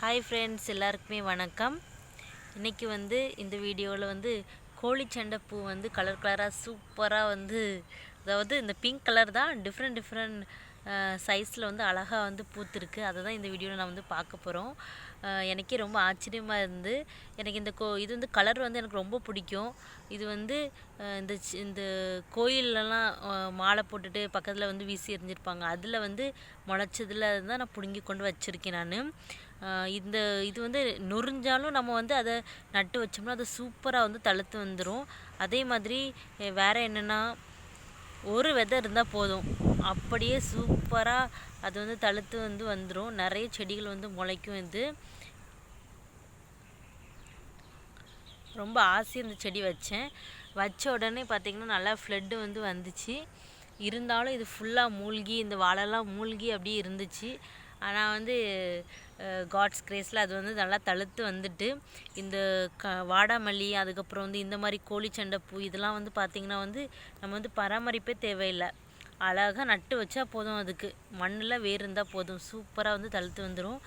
Hi friends எல்லாருக்குமே வணக்கம். இன்றைக்கி வந்து இந்த வீடியோவில் வந்து கோழிச்சண்டை பூ வந்து கலர் கலராக சூப்பராக வந்து அதாவது இந்த பிங்க் கலர் தான் டிஃப்ரெண்ட் டிஃப்ரெண்ட் சைஸில் வந்து அழகாக வந்து பூத்துருக்கு. அதை தான் இந்த வீடியோவில் நான் வந்து பார்க்க போகிறோம் எனக்கே ரொம்ப ஆச்சரியமாக இருந்து எனக்கு இந்த கோ இது வந்து கலர் வந்து எனக்கு ரொம்ப பிடிக்கும். இது வந்து இந்த சி- இந்த கோயிலெலாம் மாலை போட்டுட்டு பக்கத்தில் வந்து வீசி எறிஞ்சிருப்பாங்க. அதில் வந்து முளைச்சதில் தான் நான் பிடுங்கி கொண்டு வச்சுருக்கேன் நான். இந்த இது வந்து நொறிஞ்சாலும் நம்ம வந்து அதை நட்டு வச்சோம்னா அது சூப்பராக வந்து தழுத்து வந்துடும் அதே மாதிரி வேறு என்னென்னா ஒரு விதை இருந்தால் போதும். அப்படியே சூப்பராக அது வந்து தழுத்து வந்து வந்துடும் நிறைய செடிகள் வந்து முளைக்கும் இது. ரொம்ப ஆசை இந்த செடி வச்சேன். வச்ச உடனே பார்த்திங்கன்னா நல்லா ஃப்ளட்டு வந்து வந்துச்சு. இருந்தாலும் இது ஃபுல்லாக மூழ்கி இந்த வாழைலாம் மூழ்கி அப்படியே இருந்துச்சு. ஆனால் வந்து காட்ஸ் கிரேஸில் அது வந்து நல்லா தழுத்து வந்துட்டு இந்த க வாடாமல்லி அதுக்கப்புறம் வந்து இந்த மாதிரி கோழிச்சண்டை பூ இதெல்லாம் வந்து பார்த்திங்கன்னா வந்து நம்ம வந்து பராமரிப்பே தேவையில்லை. அழகாக நட்டு வச்சா போதும் அதுக்கு. மண்ணில் வேர் இருந்தால் போதும். சூப்பராக வந்து தழுத்து வந்துடும்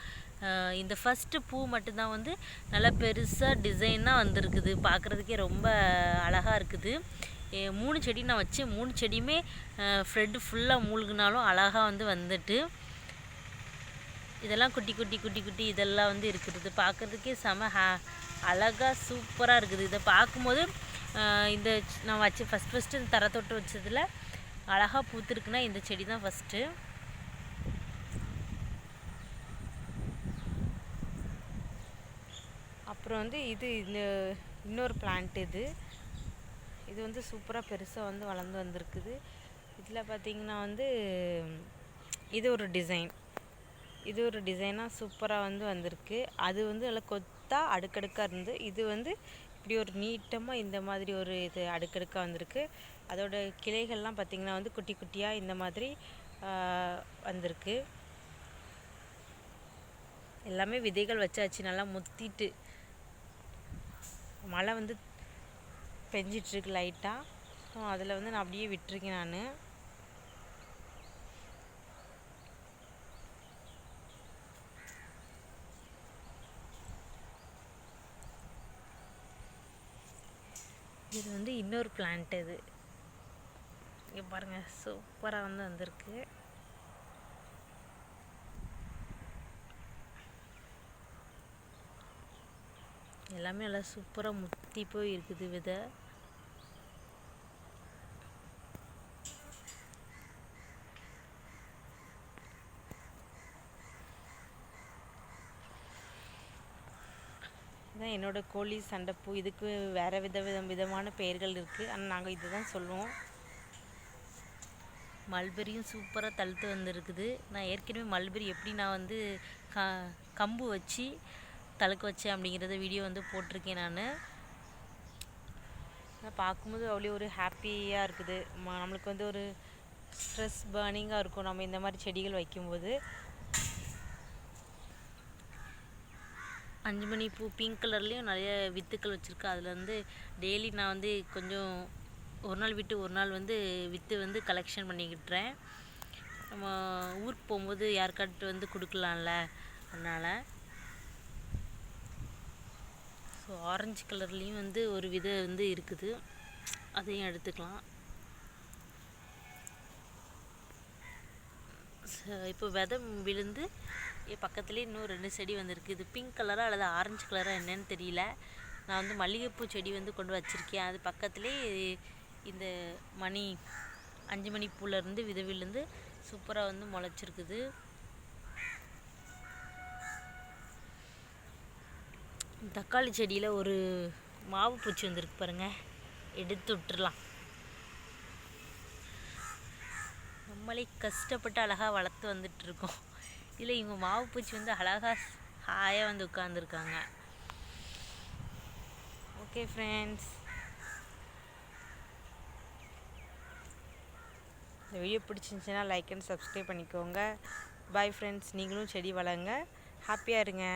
இந்த ஃபஸ்ட்டு பூ மட்டும்தான் வந்து நல்லா பெருசாக டிசைனாக வந்திருக்குது. பார்க்குறதுக்கே ரொம்ப அழகாக இருக்குது. மூணு செடி நான் வச்சு மூணு செடியுமே ஃப்ரெட்டு ஃபுல்லாக மூழ்கினாலும் அழகாக வந்து வந்துட்டு இதெல்லாம் குட்டி குட்டி குட்டி குட்டி இதெல்லாம் வந்து இருக்கிறது பார்க்குறதுக்கே செம ஹே அழகாக சூப்பராக இருக்குது. இதை பார்க்கும்போது இந்த நான் வச்சு ஃபஸ்ட் ஃபஸ்ட்டு இந்த தரத்தொட்டு வச்சதில் அழகாக பூத்துருக்குன்னா இந்த செடி தான் ஃபஸ்ட்டு அப்புறம் வந்து இது இந்த இன்னொரு பிளான்ட் இது. இது வந்து சூப்பராக பெருசாக வந்து வளர்ந்து வந்திருக்குது. இதில் பார்த்தீங்கன்னா வந்து இது ஒரு டிசைன் இது ஒரு டிசைனாக சூப்பராக வந்து வந்திருக்கு. அது வந்து நல்லா கொத்தாக அடுக்கடுக்காக இருந்து இது வந்து இப்படி ஒரு நீட்டமாக இந்த மாதிரி ஒரு இது அடுக்கடுக்காக வந்திருக்கு. அதோட கிளைகள்லாம் பார்த்திங்கன்னா வந்து குட்டி குட்டியாக இந்த மாதிரி வந்திருக்கு. எல்லாமே விதைகள் வச்சாச்சு நல்லா முத்திட்டு. மழை வந்து பெஞ்சிட்ருக்கு லைட்டாக ஸோ அதில் வந்து நான் அப்படியே விட்டுருக்கேன் நான். இது வந்து இன்னொரு பிளான்ட் இது. இங்கே பாருங்கள் சூப்பராக வந்து வந்திருக்கு. எல்லாமே நல்லா சூப்பராக முத்தி போய் இருக்குது விதை. இதுதான் என்னோட கோழி சண்டைப்பூ இதுக்கு வேறு வித விதம் விதமான பெயர்கள் இருக்குது ஆனால் நாங்கள் இதுதான் சொல்லுவோம். மல்பெரியும் சூப்பராக தழுத்து வந்திருக்குது. நான் ஏற்கனவே மல்பெரி எப்படி நான் வந்து க கம்பு வச்சு தழுக்க வச்சேன் அப்படிங்கிறத வீடியோ வந்து போட்டிருக்கேன் நான். நான் பார்க்கும்போது அவ்வளோ ஒரு ஹாப்பியாக இருக்குது. நம்மளுக்கு வந்து ஒரு ஸ்ட்ரெஸ் பேர்னிங்காக இருக்கும். நம்ம இந்த மாதிரி செடிகள் வைக்கும்போது. அஞ்சு மணி பூ பிங்க் கலர்லேயும் நிறைய வித்துக்கள் வச்சுருக்கேன் அதில் வந்து டெய்லி நான் வந்து கொஞ்சம் ஒரு நாள் விட்டு ஒரு நாள் வந்து விற்று வந்து கலெக்ஷன் பண்ணிக்கிட்டுறேன். நம்ம ஊருக்கு போகும்போது யாருக்காட்டு வந்து கொடுக்கலாம்ல? அதனால் ஸோ ஆரஞ்சு கலர்லேயும் வந்து ஒரு வித வந்து இருக்குது. அதையும் எடுத்துக்கலாம். இப்போ விதை விழுந்து பக்கத்துலேயே இன்னும் ரெண்டு செடி வந்திருக்கு. இது பிங்க் கலராக அல்லது ஆரஞ்சு கலராக என்னன்னு தெரியல. நான் வந்து மல்லிகைப்பூ செடி வந்து கொண்டு வச்சுருக்கேன். அது பக்கத்துலேயே இந்த மணி அஞ்சு மணி பூலேருந்து விதை விழுந்து சூப்பராக வந்து முளைச்சிருக்குது. தக்காளி செடியில் ஒரு மாவு பூச்சி வந்திருக்கு பாருங்கள் எடுத்து விட்டுறலாம். நம்மளே கஷ்டப்பட்டு அழகாக வளர்த்து வந்துட்டுருக்கோம். இதில் இல்லை இவங்க மாவு பூச்சி வந்து அழகாக ஹாயாக வந்து உட்காந்துருக்காங்க ஓகே ஃப்ரெண்ட்ஸ் இந்த வீடியோ பிடிச்சிருந்துச்சுன்னா லைக் அண்ட் சப்ஸ்கிரைப் பண்ணிக்கோங்க. பாய் ஃப்ரெண்ட்ஸ் நீங்களும் செடி வளங்க ஹாப்பியாக இருங்க.